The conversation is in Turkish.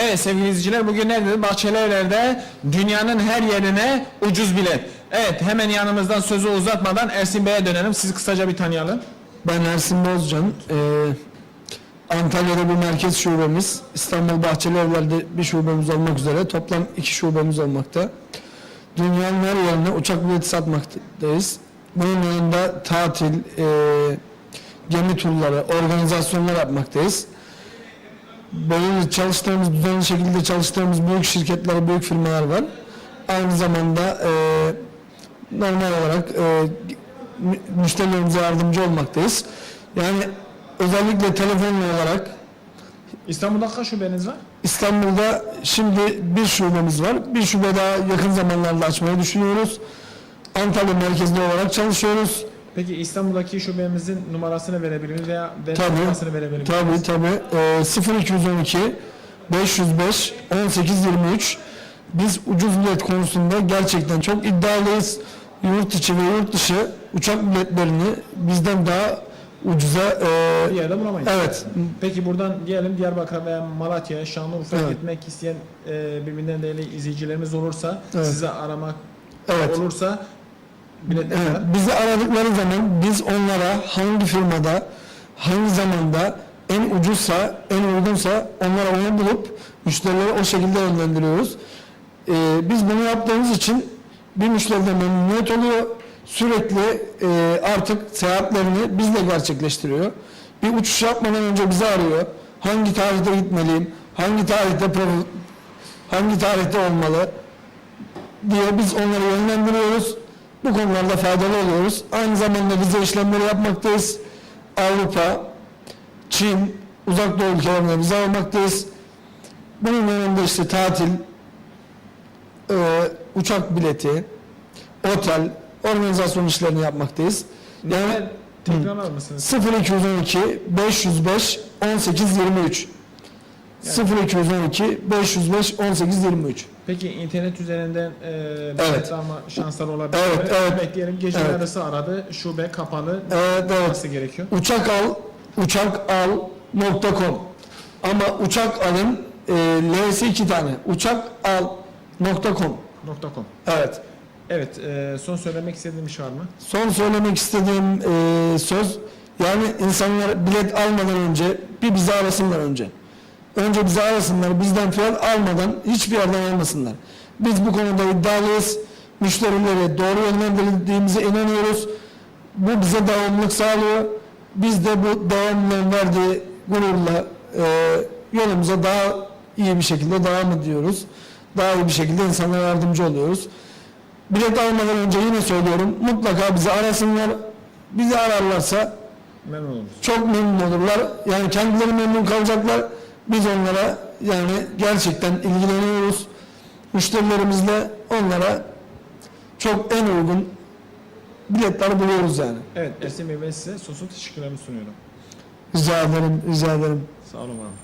Evet sevgili izleyiciler bugün neredeyiz? Bahçeli Evler'de dünyanın her yerine ucuz bilet. Evet hemen yanımızdan sözü uzatmadan Ersin Bey'e dönelim. Sizi kısaca bir tanıyalım. Ben Ersin Bozcan. Ee, Antalya'da bir merkez şubemiz, İstanbul Bahçeli Evler'de bir şubemiz olmak üzere toplam iki şubemiz olmakta. Dünyanın her yerine uçak bileti satmaktayız. Bunun yanında tatil, e, gemi turları, organizasyonlar yapmaktayız. Böyle çalıştığımız, düzenli şekilde çalıştığımız büyük şirketler, büyük firmalar var. Aynı zamanda e, normal olarak e, mü- müşterilerimize yardımcı olmaktayız. Yani özellikle telefonla olarak İstanbul'da kaç şubeniz var? İstanbul'da şimdi bir şubemiz var. Bir şube daha yakın zamanlarda açmayı düşünüyoruz. Antalya merkezli olarak çalışıyoruz. Peki İstanbul'daki şubemizin numarasını verebilir miyiz veya web numarasını verebilir miyiz? Tabii tabii. Ee, 0212 505 1823 biz ucuz bilet konusunda gerçekten çok iddialıyız. Yurt içi ve yurt dışı uçak biletlerini bizden daha ucuza e, Bir yerde bulamayız. evet Peki buradan diyelim Diyarbakır veya Malatya, Şanlıurfa'ya Evet. gitmek isteyen e, birbirinden değerli izleyicilerimiz olursa, Evet. size aramak Evet. olursa biletler Evet, bizi aradıkları zaman biz onlara hangi firmada, hangi zamanda en ucuzsa, en uygunsa onlara onu bulup müşterileri o şekilde yönlendiriyoruz. Ee, biz bunu yaptığımız için bir müşteriden memnuniyet oluyor. Sürekli e, artık seyahatlerini bizle gerçekleştiriyor. Bir uçuş yapmadan önce bizi arıyor. Hangi tarihte gitmeliyim? Hangi tarihte hangi tarihte olmalı? diye biz onları yönlendiriyoruz. Bu konularda faydalı oluyoruz. Aynı zamanda vize işlemleri yapmaktayız. Avrupa, Çin, uzak doğu ülkelerine vize almaktayız. Bunun yanında işte tatil, e, uçak bileti, otel, organizasyon işlerini yapmaktayız. Yani tekrarlar mısınız? 0212 505 18 23 0212 505 18 23 Peki internet üzerinden e, Evet. bilet alma şansları olabilir Evet, evet. Bekleyelim gece Evet. yarısı aradı, şube kapalı. Evet, evet. Nasıl gerekiyor? uçak al uçakal.com ama uçak alın e, L'si iki tane uçakal.com .com. evet Evet, e, son söylemek istediğim bir şey var mı? son söylemek istediğim e, söz yani insanlar bilet almadan önce bir bizi arasınlar önce önce bizi arasınlar bizden fiyat almadan hiçbir yerden almasınlar biz bu konuda iddialıyız müşterileri doğru yönlendirdiğimize inanıyoruz bu bize devamlılık sağlıyor. Biz de bu devamlılığın verdiği gururla e, yolumuza daha iyi bir şekilde devam ediyoruz. Daha iyi bir şekilde insanlara yardımcı oluyoruz. Bilet almadan önce yine söylüyorum mutlaka bizi arasınlar. Bizi ararlarsa Memnun oluruz. çok memnun olurlar. Yani kendileri memnun kalacaklar. Biz onlara yani gerçekten ilgileniyoruz. Müşterilerimizle onlara çok en uygun biletleri buluyoruz yani. Evet, Ersin Bey ben size sonsuz teşekkürlerimi sunuyorum. Rica ederim, rica ederim. Sağ olun abi.